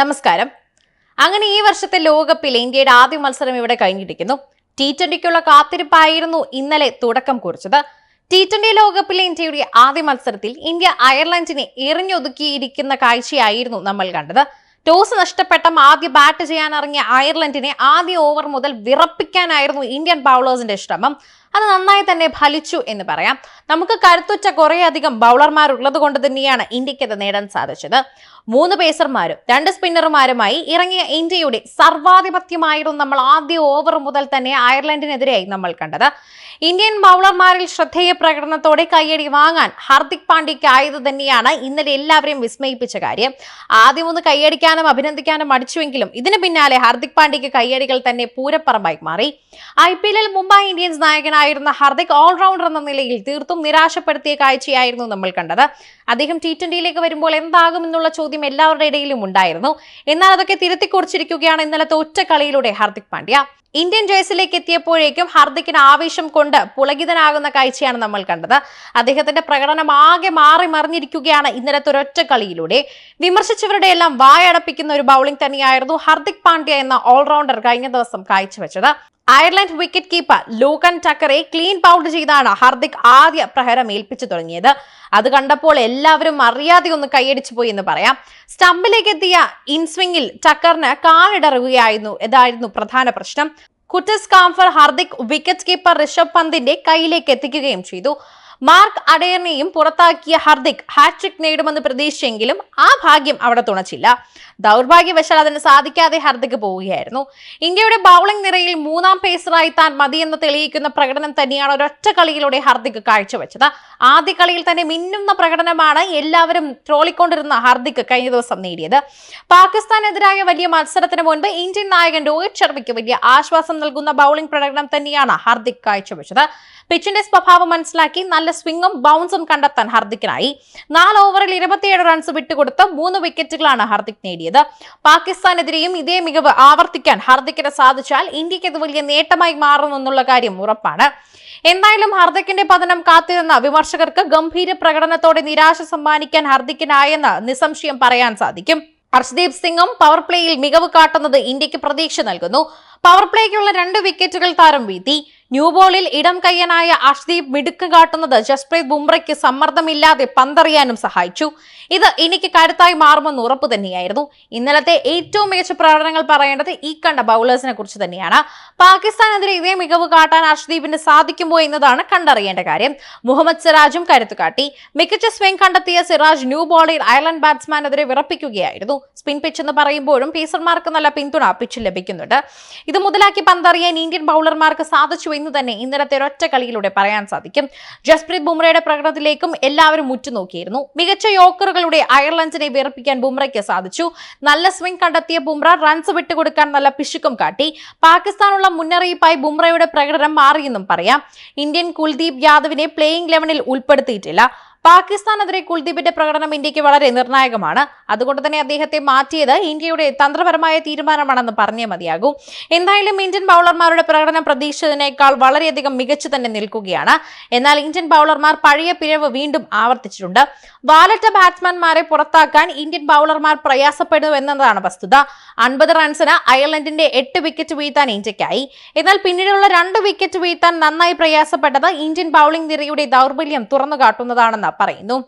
നമസ്കാരം. അങ്ങനെ ഈ വർഷത്തെ ലോകകപ്പിൽ ഇന്ത്യയുടെ ആദ്യ മത്സരം ഇവിടെ കഴിഞ്ഞിരിക്കുന്നു. ടി ട്വന്റിക്കുള്ള കാത്തിരിപ്പായിരുന്നു ഇന്നലെ തുടക്കം കുറിച്ചത്. ടി ട്വന്റി ലോകകപ്പിലെ ഇന്ത്യയുടെ ആദ്യ മത്സരത്തിൽ ഇന്ത്യ അയർലൻഡിനെ എറിഞ്ഞൊതുക്കിയിരിക്കുന്ന കാഴ്ചയായിരുന്നു നമ്മൾ കണ്ടത്. ടോസ് നഷ്ടപ്പെട്ട ആദ്യ ബാറ്റ് ചെയ്യാൻ ഇറങ്ങിയ അയർലൻഡിനെ ആദ്യ ഓവർ മുതൽ വിറപ്പിക്കാനായിരുന്നു ഇന്ത്യൻ ബൗളേഴ്സിന്റെ ശ്രമം. അത് നന്നായി തന്നെ ഫലിച്ചു എന്ന് പറയാം. നമുക്ക് കരുത്തുറ്റ കുറേയധികം ബൗളർമാർ ഉള്ളത് കൊണ്ട് തന്നെയാണ് ഇന്ത്യയ്ക്ക് അത് നേടാൻ സാധിച്ചത്. മൂന്ന് പേസർമാരും രണ്ട് സ്പിന്നർമാരുമായി ഇറങ്ങിയ ഇന്ത്യയുടെ സർവാധിപത്യമായിരുന്നു നമ്മൾ ആദ്യ ഓവർ മുതൽ തന്നെ അയർലൻഡിനെതിരെയായി നമ്മൾ കണ്ടത്. ഇന്ത്യൻ ബൗളർമാരിൽ ശ്രദ്ധേയ പ്രകടനത്തോടെ കയ്യടി വാങ്ങാൻ ഹാർദിക് പാണ്ഡ്യക്കായത് തന്നെയാണ് ഇന്നലെ എല്ലാവരെയും വിസ്മയിപ്പിച്ച കാര്യം. ആദ്യം ഒന്ന് കൈയടിക്കാനും അഭിനന്ദിക്കാനും മടിച്ചുവെങ്കിലും ഇതിന് പിന്നാലെ ഹാർദിക് പാണ്ഡ്യയ്ക്ക് കയ്യടികൾ തന്നെ പൂരപ്പറമ്പായി മാറി. ഐ പി എല്ലിൽ മുംബൈ ഇന്ത്യൻസ് നായകനായിരുന്ന ഹാർദിക് ഓൾറൗണ്ടർ എന്ന നിലയിൽ തീർത്തും നിരാശപ്പെടുത്തിയ കാഴ്ചയായിരുന്നു നമ്മൾ കണ്ടത്. അദ്ദേഹം ടി ട്വന്റിയിലേക്ക് വരുമ്പോൾ എന്താകുമെന്നുള്ള ചോദ്യം എല്ലാവരുടെ ഇടയിലും ഉണ്ടായിരുന്നു. എന്നാൽ അതൊക്കെ തിരുത്തിക്കുറിച്ചിരിക്കുകയാണ് ഇന്നലത്തെ ഒറ്റ കളിയിലൂടെ ഹാർദിക് പാണ്ഡ്യ. ഇന്ത്യൻ ജേഴ്സിലേക്ക് എത്തിയപ്പോഴേക്കും ഹാർദിക്കിന് ആവേശം കൊണ്ട് പുളകിതനാകുന്ന കാഴ്ചയാണ് നമ്മൾ കണ്ടത്. അദ്ദേഹത്തിന്റെ പ്രകടനം ആകെ മാറി മറിഞ്ഞിരിക്കുകയാണ് ഇന്നലത്തെ ഒരൊറ്റ കളിയിലൂടെ. വിമർശിച്ചവരുടെ എല്ലാം വായടപ്പിക്കുന്ന ഒരു ബൗളിംഗ് തന്നെയായിരുന്നു ഹാർദിക് പാണ്ഡ്യ എന്ന ഓൾറൗണ്ടർ കഴിഞ്ഞ ദിവസം കാഴ്ചവെച്ചത്. അയർലൻഡ് വിക്കറ്റ് കീപ്പർ ലൂക്കൻ ടക്കറെ ക്ലീൻ ബൗൾഡ് ചെയ്താണ് ഹാർദിക് ആദ്യ പ്രഹരം ഏൽപ്പിച്ചു തുടങ്ങിയത്. അത് കണ്ടപ്പോൾ എല്ലാവരും അറിയാതെ ഒന്ന് കൈയടിച്ചു പോയി എന്ന് പറയാം. സ്റ്റംപിലേക്ക് എത്തിയ ഇൻസ്വിംഗിൽ ടക്കറിന് കാലിടറുകയായിരുന്നു. ഇതായിരുന്നു പ്രധാന പ്രശ്നം. Curtis Campher Hardik wicket keeper Rishabh പന്തിന്റെ കയ്യിലേക്ക് എത്തിക്കുകയും ചെയ്തു. മാർക്ക് അഡയറിനെയും പുറത്താക്കിയ ഹർദിക് ഹാട്രിക് നേടുമെന്ന് പ്രതീക്ഷിച്ചെങ്കിലും ആ ഭാഗ്യം അവിടെ തുണച്ചില്ല. ദൗർഭാഗ്യവശാൽ അതിന് സാധിക്കാതെ ഹർദിക് പോവുകയായിരുന്നു. ഇന്ത്യയുടെ ബൗളിംഗ് നിരയിൽ മൂന്നാം പേസറായി താൻ മതിയെന്ന് തെളിയിക്കുന്ന പ്രകടനം തന്നെയാണ് ഒരൊറ്റ കളിയിലൂടെ ഹർദിക് കാഴ്ചവെച്ചത്. ആദ്യ കളിയിൽ തന്നെ മിന്നുന്ന പ്രകടനമാണ് എല്ലാവരും ട്രോളിക്കൊണ്ടിരുന്ന ഹർദിക് കഴിഞ്ഞ ദിവസം നേടിയത്. പാകിസ്ഥാനെതിരായ വലിയ മത്സരത്തിന് മുൻപ് ഇന്ത്യൻ നായകൻ രോഹിത് ശർമ്മയ്ക്ക് വലിയ ആശ്വാസം നൽകുന്ന ബൗളിംഗ് പ്രകടനം തന്നെയാണ് ഹർദിക് കാഴ്ചവെച്ചത്. പിച്ചിന്റെ സ്വഭാവം മനസ്സിലാക്കി നല്ല സ്വിംഗും ബൗൺസും കണ്ടെത്താൻ ഹാർദിക്കിനായി. നാല് ഓവറിൽ ഇരുപത്തിയേഴ് റൺസ് വിട്ടുകൊടുത്ത് മൂന്ന് വിക്കറ്റുകളാണ് ഹാർദിക് നേടിയത്. പാകിസ്ഥാനെതിരെയും ഇതേ മികവ് ആവർത്തിക്കാൻ ഹാർദിക്കിന് സാധിച്ചാൽ ഇന്ത്യയ്ക്ക് ഇത് വലിയ നേട്ടമായി മാറുമെന്നുള്ള കാര്യം ഉറപ്പാണ്. എന്തായാലും ഹാർദിക്കിന്റെ പതനം കാത്തിരുന്ന വിമർശകർക്ക് ഗംഭീര പ്രകടനത്തോടെ നിരാശ സമ്മാനിക്കാൻ ഹാർദിക്കിനായെന്ന് നിസ്സംശയം പറയാൻ സാധിക്കും. ഹർഷ്ദീപ് സിംഗും പവർ പ്ലേയിൽ മികവ് കാട്ടുന്നത് ഇന്ത്യയ്ക്ക് പ്രതീക്ഷ നൽകുന്നു. പവർ പ്ലേക്കുള്ള രണ്ട് വിക്കറ്റുകൾ താരം വീഴ്ത്തി. ന്യൂ ബോളിൽ ഇടം കയ്യനായ അഷ്ദീപ് മിടുക്ക് കാട്ടുന്നത് ജസ്പ്രീത് ബുംറയ്ക്ക് സമ്മർദ്ദമില്ലാതെ പന്തറിയാനും സഹായിച്ചു. ഇത് എനിക്ക് കരുത്തായി മാറുമെന്ന് ഉറപ്പ് തന്നെയായിരുന്നു. ഇന്നലത്തെ ഏറ്റവും മികച്ച പ്രകടനങ്ങൾ പറയേണ്ടത് ഈ കണ്ട ബൗളേഴ്സിനെ കുറിച്ച് തന്നെയാണ്. പാകിസ്ഥാനെതിരെ ഇതേ മികവ് കാട്ടാൻ അഷ്ദീപിന് സാധിക്കുമോ എന്നതാണ് കണ്ടറിയേണ്ട കാര്യം. മുഹമ്മദ് സിറാജും കരുത്തു കാട്ടി. മികച്ച സ്വിംഗ് കണ്ടെത്തിയ സിറാജ് ന്യൂ ബോളിൽ അയർലൻഡ് ബാറ്റ്സ്മാനെതിരെ വിറപ്പിക്കുകയായിരുന്നു. സ്പിൻ പിച്ച് എന്ന് പറയുമ്പോഴും പേസർമാർക്ക് നല്ല പിന്തുണ പിച്ച് ലഭിക്കുന്നുണ്ട്. ഇത് മുതലാക്കി പന്തറിയാൻ ഇന്ത്യൻ ബൗളർമാർക്ക് സാധിച്ചു എന്ന് തന്നെ ഇന്നലത്തെ ഒരൊറ്റ കളിയിലൂടെ പറയാൻ സാധിക്കും. ജസ്പ്രീത് ബുംറയുടെ പ്രകടനത്തിലേക്കും എല്ലാവരും ഉറ്റുനോക്കിയിരുന്നു. മികച്ച യോക്കറുകളുടെ അയർലൻഡിനെ വിറപ്പിക്കാൻ ബുംറയ്ക്ക് സാധിച്ചു. നല്ല സ്വിംഗ് കണ്ടെത്തിയ ബുംറ റൺസ് വിട്ടുകൊടുക്കാൻ നല്ല പിശുക്കും കാട്ടി. പാകിസ്ഥാനുള്ള മുന്നറിയിപ്പായി ബുംറയുടെ പ്രകടനം മാറിയെന്നും പറയാം. ഇന്ത്യൻ കുൽദീപ് യാദവിനെ പ്ലേയിംഗ് ലെവനിൽ ഉൾപ്പെടുത്തിയിട്ടില്ല. പാകിസ്ഥാനെതിരെ കുൽദീപിന്റെ പ്രകടനം ഇന്ത്യയ്ക്ക് വളരെ നിർണായകമാണ്. അതുകൊണ്ട് തന്നെ അദ്ദേഹത്തെ മാറ്റിയത് ഇന്ത്യയുടെ തന്ത്രപരമായ തീരുമാനമാണെന്ന് പറഞ്ഞേ മതിയാകൂ. എന്തായാലും ഇന്ത്യൻ ബൗളർമാരുടെ പ്രകടനം പ്രതീക്ഷിച്ചതിനേക്കാൾ വളരെയധികം മികച്ചു തന്നെ നിൽക്കുകയാണ്. എന്നാൽ ഇന്ത്യൻ ബൗളർമാർ പഴയ പിഴവ് വീണ്ടും ആവർത്തിച്ചിട്ടുണ്ട്. വാലറ്റ ബാറ്റ്സ്മാൻമാരെ പുറത്താക്കാൻ ഇന്ത്യൻ ബൗളർമാർ പ്രയാസപ്പെടുന്നു എന്നതാണ് വസ്തുത. അൻപത് റൺസിന് അയർലൻഡിന്റെ എട്ട് വിക്കറ്റ് വീഴ്ത്താൻ ഇന്ത്യക്കായി. എന്നാൽ പിന്നീടുള്ള രണ്ട് വിക്കറ്റ് വീഴ്ത്താൻ നന്നായി പ്രയാസപ്പെട്ടത് ഇന്ത്യൻ ബൗളിംഗ് നിരയുടെ ദൗർബല്യം തുറന്നു കാട്ടുന്നതാണെന്ന് പറയുന്നു.